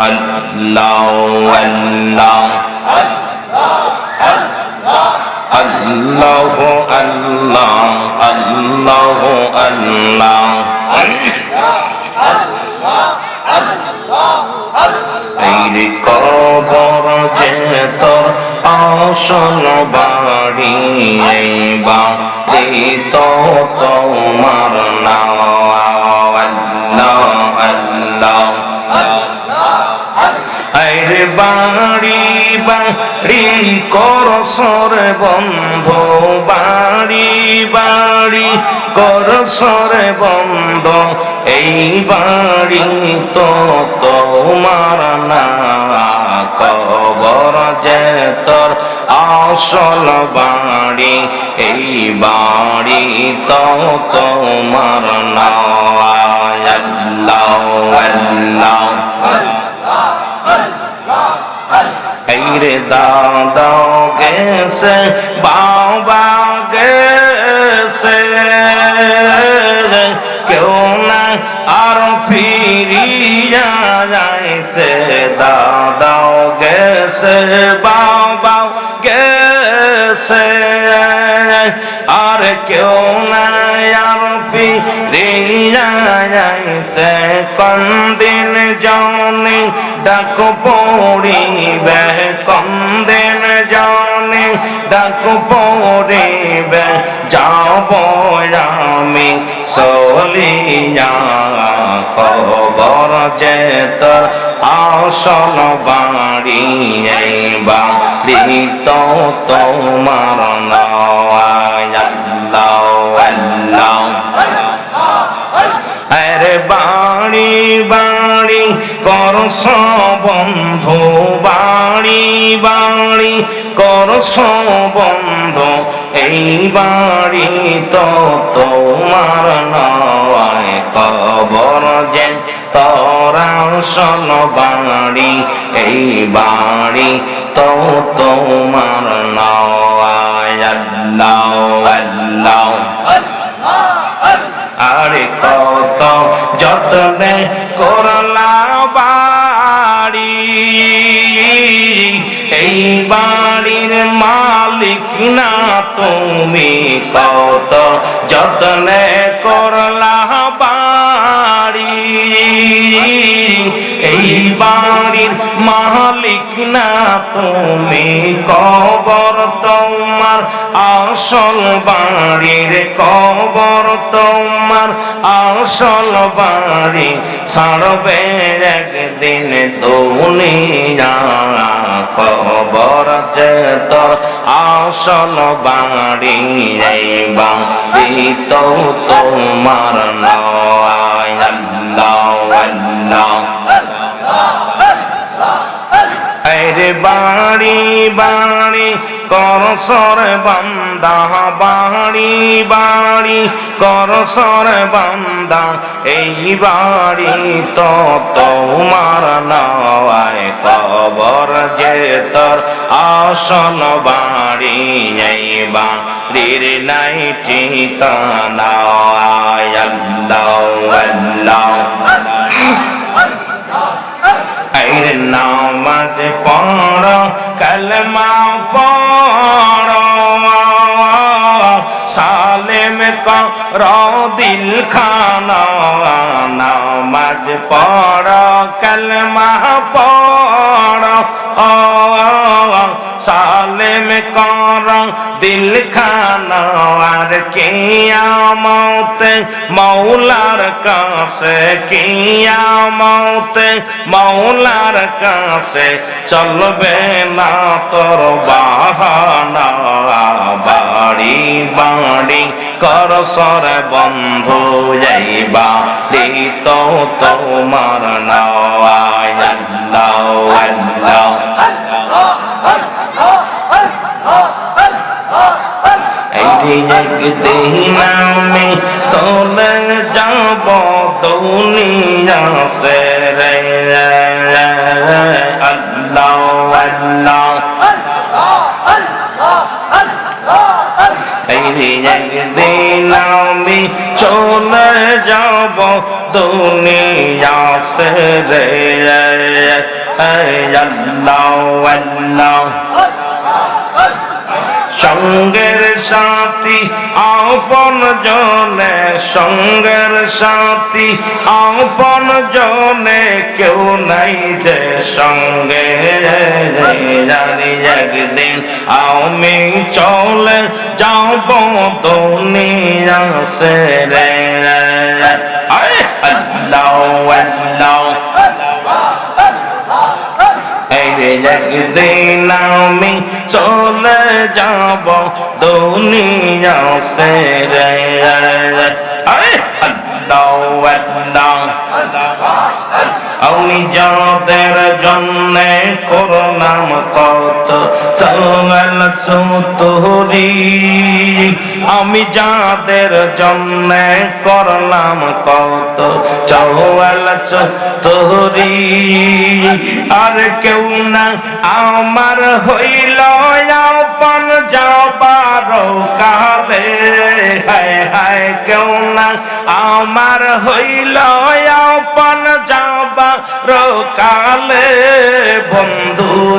আল্লাহ আল্লাহ আল্লাহ আল্লাহ আল্লাহ। আল্লাহ এই কবর যে তোর আসল বাড়ি বাড়ি তো তোমার নাম। আরে বাড়ি বাড়ি কর সর বন্ধ, বাড়ি বাড়ি কর সর বন্ধ। এই বাড়ি তো তোমার না, কবর যে তোর আসল বাড়ি। এই বাড়ি তো তোমার না। রে দাদা গেছে বাবা গেছে কেউ না আর ফিরিয়া যাইছে দাদাও গেছে বাবা গেছে আর কেউ না আর ফিরিয়া যাইছে, কন্দিন জনে ডাক পড়িবে সলিয়া কবর যে তোর আসল বাড়ি বাড়ি তো তোমার আরে বাড়ি বাড়ি করস বন্ধু, বাড়ি বাড়ি করস বন্ধু। এই বাড়ি তো তোমার নয় কবর যে তোরা সন বাড়ি, এই বাড়ি তো তোমার নয়। আল্লাহ আল্লাহ। আরে কত যত্নে করলা বাড়ি, এই বাড়ির মালিক না তুমি কত যত্নে করলা বাড়ি? এই বাড়ির মালিক না তুমি কবর তোমার আসল বাড়ির কবর তোমার আসল বাড়ি ছাড়বে একদিন দুনিয়া। কবর যে তোর আসল বাড়ি, এই বাড়ি তো তোমার নয়। বাড়ি বাড়ি কর সর বান্দা, বাড়ি বাড়ি, কর সর বান্দা, এই বাড়ি তো তোমার নয় কবর যে তোর আসল বাড়ি এই বাড়ির নাই ঠিকানা। আল্লাহ আল্লাহ। আইর নামাজ কর দিল খানা নামাজ পড় কলমা পড়। সালেম কর দিল খানা আর কিয়ামত, মৌলার কাছে কিয়ামত, মৌলার কাছে চলবে না তোর বাহানা। বাড়ি বাড়ি কর সর বন্ধু যাইবা তো তোমার নয়। একদিন আমি চলে যাব দুনিয়া সে রে আল্লাহ আল্লাহ। দুনিয়া আছে রে সঙ্গের সাথী, আপন জনে, সঙ্গের সাথী, আপন জনে, কেউ নাই যে সঙ্গে জানি একদিন। আমি চলে যাব দুনিয়া সে রে একদিন আমি চলে যাব দুনিয়া সে রে আয় আল্লাহ আল্লাহ আমি যাদের জন্য করলাম কত? সওয়াল সুতুরি আমি যাদের জন্য করলাম কত? চৌয়াল চতুরি আর কেউ না আমার হইল আপন যাবার কালে। হায় হায়, কেউ না আমার হইল আপন যাবার কালে। বন্ধু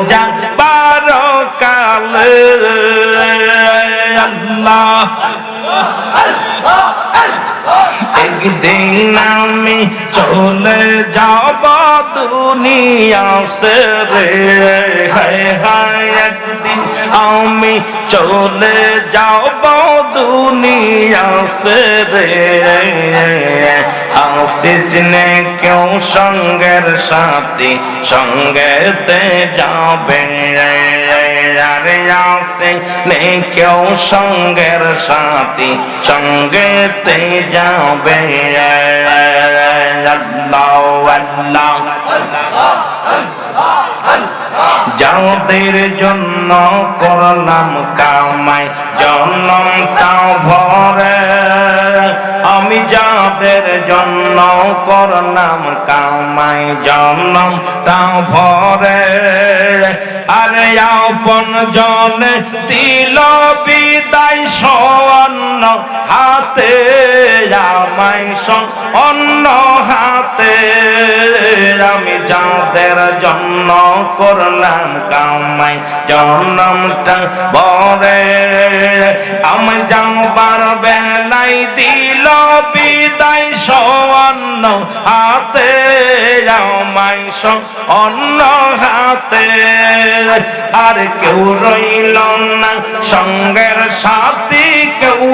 একদিন চলে যাব দুনিয়া সে রে। হায় হায়, একদিন আমি চলে যাব দুনিয়া সে রে। আসিস নে কেউ সঙ্গের সাথী সঙ্গেতে যাবে। আরে আসে নে কেউ সঙ্গের সাথী সঙ্গেতে যাবে। আল্লাহ আল্লাহ, যাদের জন্য করলাম কামাই জন্ম তাও ভরে আমি যাদের জন্য করলাম কামাই জন্ম তাও ভরে। আরে আপন জনে দিল বিদায় স্বর্ণ হাতে, আমায় অন্য হাতে। আমি যাদের জন্য করলাম কামাই, জন্মটা বরে আমি যাবার বেলাই দিল বিদায় স্বর্ণ হাতে মাংস অন্য হাতে। আর কেউ রইল না সঙ্গের সাথী।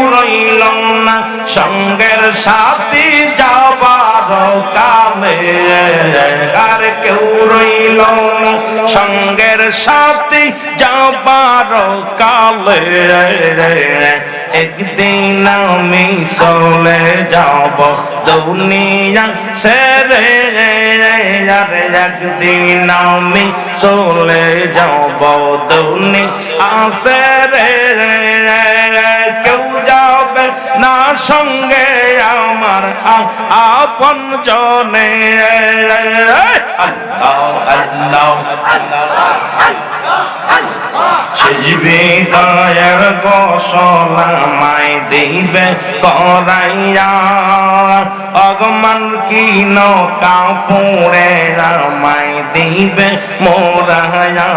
কেউ রইল না, সঙ্গের সাথী যাবার কালে। আর কেউ রইল না, সঙ্গের সাথী যাবার কালে। একদিন আমি চলে যাব দুনিয়া সেরে, আর একদিন আমি চলে যাব দুনিয়া সেরে। কেউ না সঙ্গে আমার আপন জনে। সেজবে দয়ার করাইয়া। অগমান কি নৌকা রামাই দিবে মোরাইয়া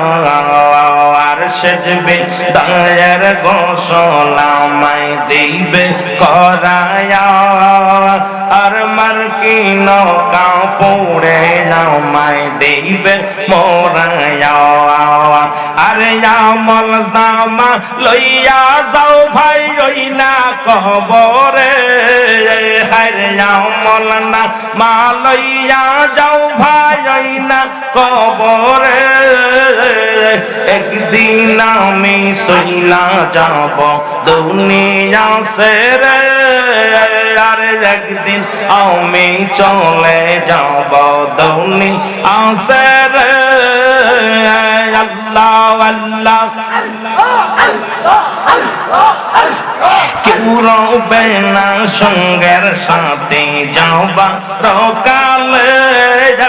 সেজবে, দয়ার গোসলামাই দিবে করাইয়া আর মার কি নৌকা পুড়ে রামাই দিবে মোরাইয়া আরে আমল নামা লইয়া যাও ভাই, ওই না কবরে। হারে আমল না মা লইয়া যাও ভাই না কবরে। একদিন আমি সইলা যাব দুনিয়া সেরে, আর একদিন আমি চলে যাব দুনিয়া সেরে। আল্লাহ আল্লাহ। কেউ রবে না সঙ্গের সাথে যাওবা রকালে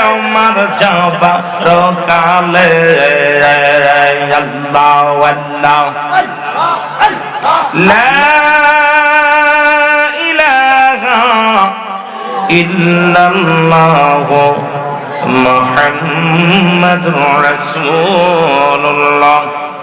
আমার যাবা রকালে আল্লাহ আল্লাহ লা ইলাহা ইল্লাল্লাহ محمد رسول